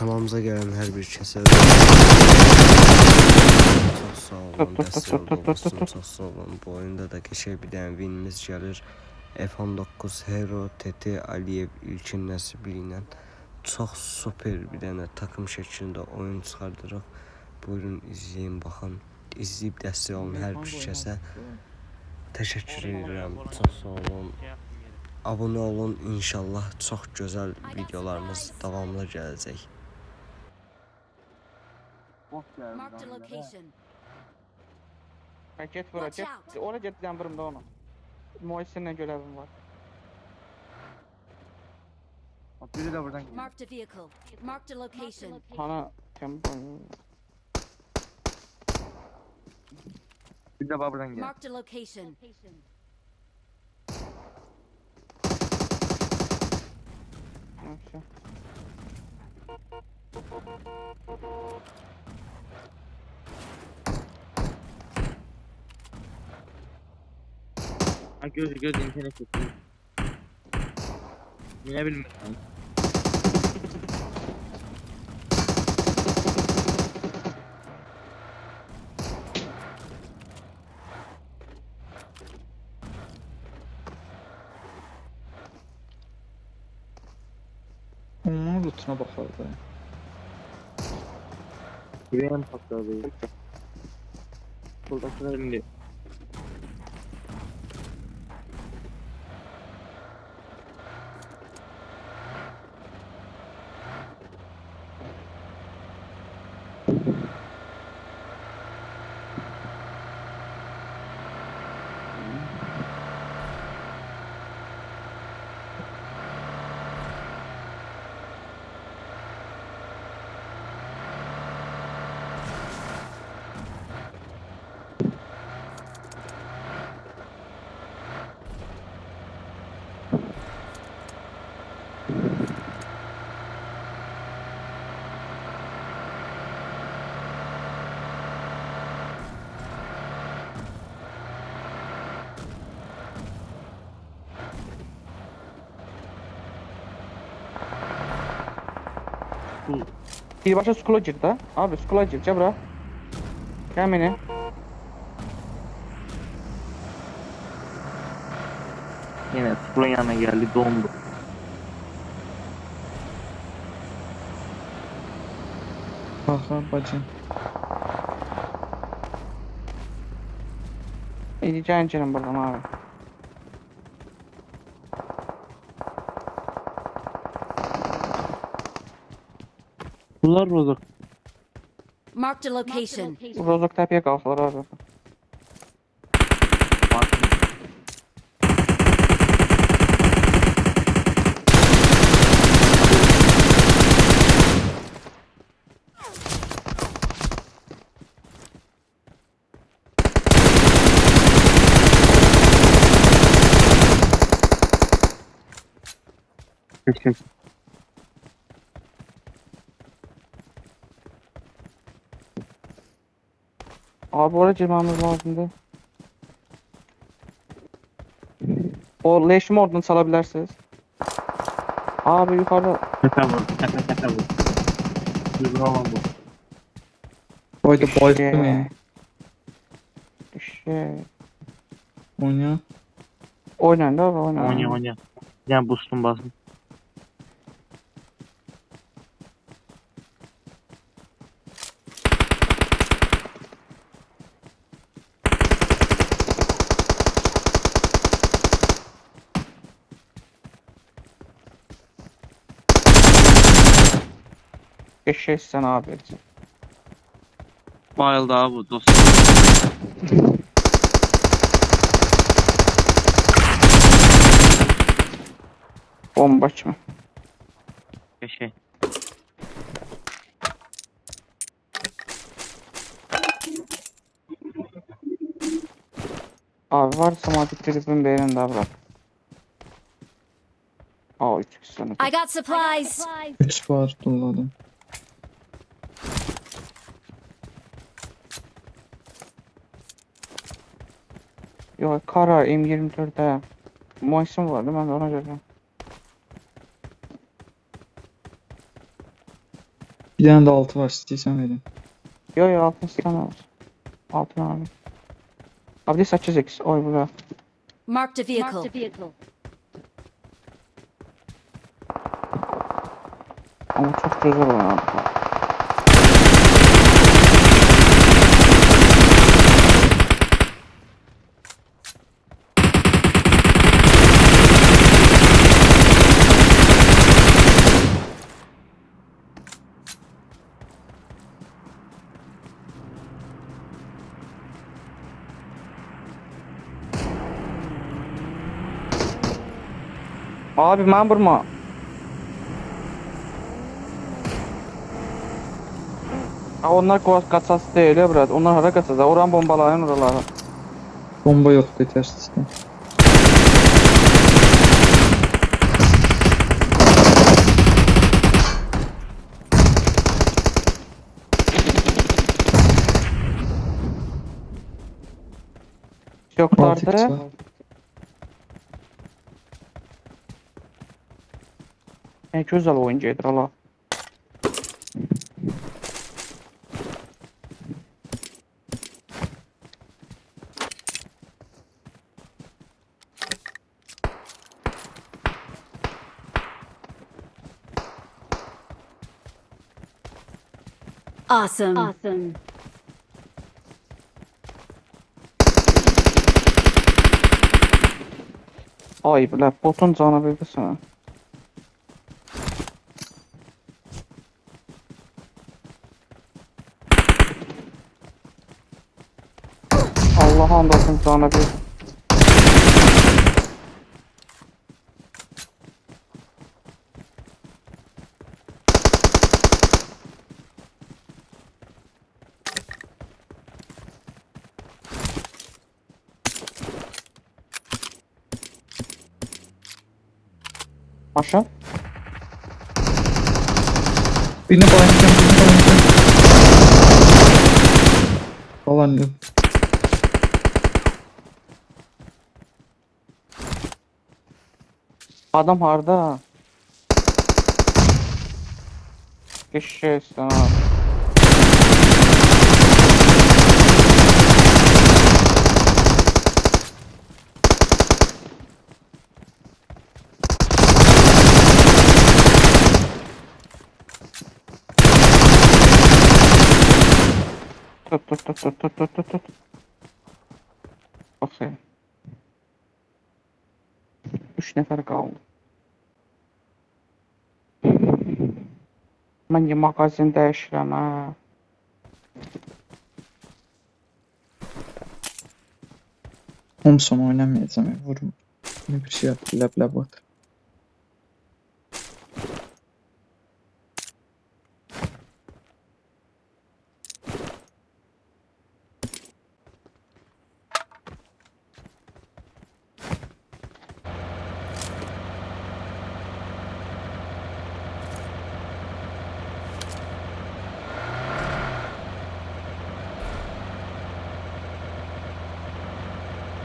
kanalımıza gelen her bir kəsə Çox sağ olun, dəstək tut. çox sağ olun. Bu oyunda da qəşəng bir dənə winimiz gəlir. F19 Hero TT Aliyev ilkin nəsibi ilə çox super bir dənə takım şəklində oyun çıxardırıq. Buyurun izləyin, baxın. İzləyib dəstək olun hər bir kəsə. Təşəkkür edirəm. Çox sağ olun. Abunə olun. İnşallah çox gözəl videolarımız davamlı gələcək. Marked a location. Ha, get bura Watch get. out. Ora get yanlarımda onu. Muhsin'le görevim var. Bak biri de buradan gidiyor. Marked a vehicle. Marked a location. Bana tem Bir de bak buradan gidiyor. Marked a location. Neyse. Ha göz göz internet çekiyor. Ne bileyim ben. Onun lootuna baxardı. Yüreğim patladı. Buradakiler indi. Bir başa skula da. Abi skula. Gel bura. Gel beni. Yine Spro'nun yanına geldi dondu. Baxa bacım. İyice gelin buradan abi. Bunlar rozok. Marked a location. Rozok tepeye kalktılar abi. Kesin. Abi oraya girmemiz lazımdı. O leşimi oradan salabilirsiniz. Abi yukarıda Tepe vur. Tepe tepe vur. Yüzüne olan bu. Boyda boy Şey. mi? işte Oyna. oynayın da oynayın. Oyna oyna. Yani boost'un basın. Eşeği sen abi. Bayıldı abi bu dostum. Bomba açma. Şey. Abi varsa madde tribün beğenin daha bırak. Aa 3 kişi sonra. I got supplies. 3 var tulladım. Yok kara M24'de. Muaysim vardı ben de ona göre. Bir tane de altı var istiyorsan verin. Yo yo altın sana var. Altın abi. Abi de 8x. Oy bura. Marked a vehicle. Ama çok güzel oynadı. Abi ben vurma. Ha onlar kovas kaçası değil ya brat. Onlar hara kaçacak. Oran bombalayın oraları. Bomba yok yeter sistem. Yok Ne güzel oyuncuydur Allah. Awesome. Awesome. Ay bile botun canı verdi sana. Canı verdi. Aşağı. Birini bayılacağım, birini bayılacağım. Falan yok. Adam harda. Geçeceğiz sana. Tut tut tut tut tut tut tut tut. Üç nəfər qaldı. Mən ki, mağazin dəyişirəm, hə. Homson oynamayacağım, vurum. Ne bir şey yaptı, ləb ləb atır.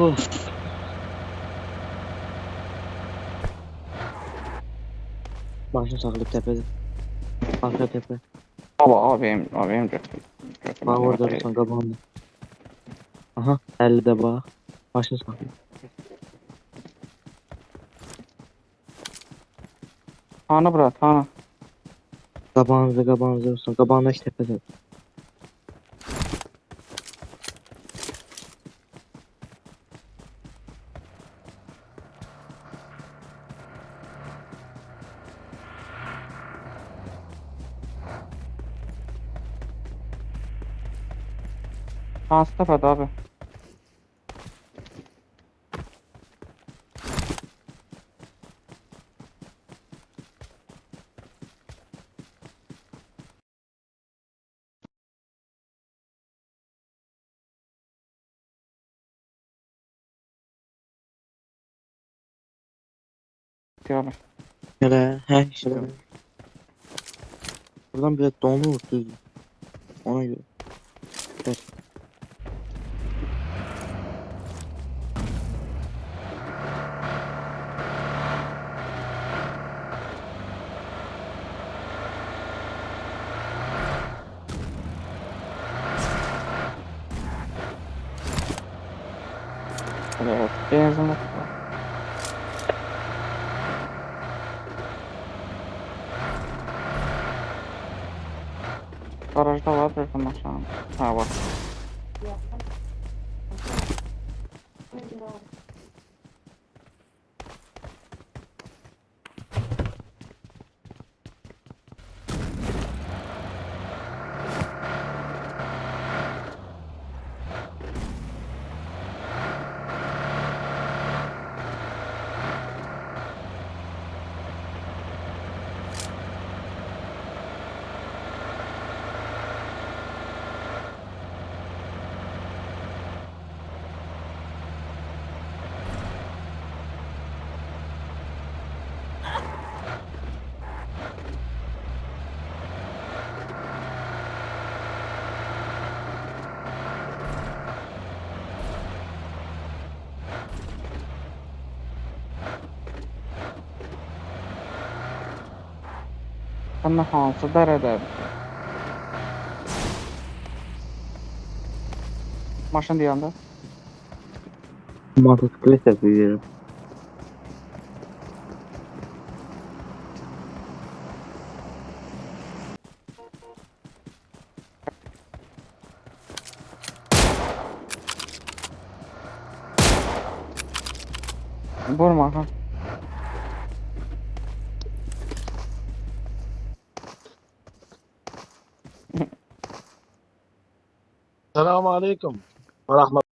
At. Başını saklayıp tepede. Arka tepe. Abi abim abim götür. götür- Bak orada götür. dursan kabağında. Aha 50'de bak. Başını saklayıp. Tanı bura tanı. Kabağınızda kabağınızda dursun. Kabağındaki tepede. Tansı tepede abi. Abi. Hele he işte. Buradan bir donlu düz. Ona göre. Evet. Benzin yok. Garajda var bir maşın. Ha var. Sen hansı dərədə? Maşın deyəndə. Motosiklet yapıyorum. Vurma ha. السلام عليكم ورحمة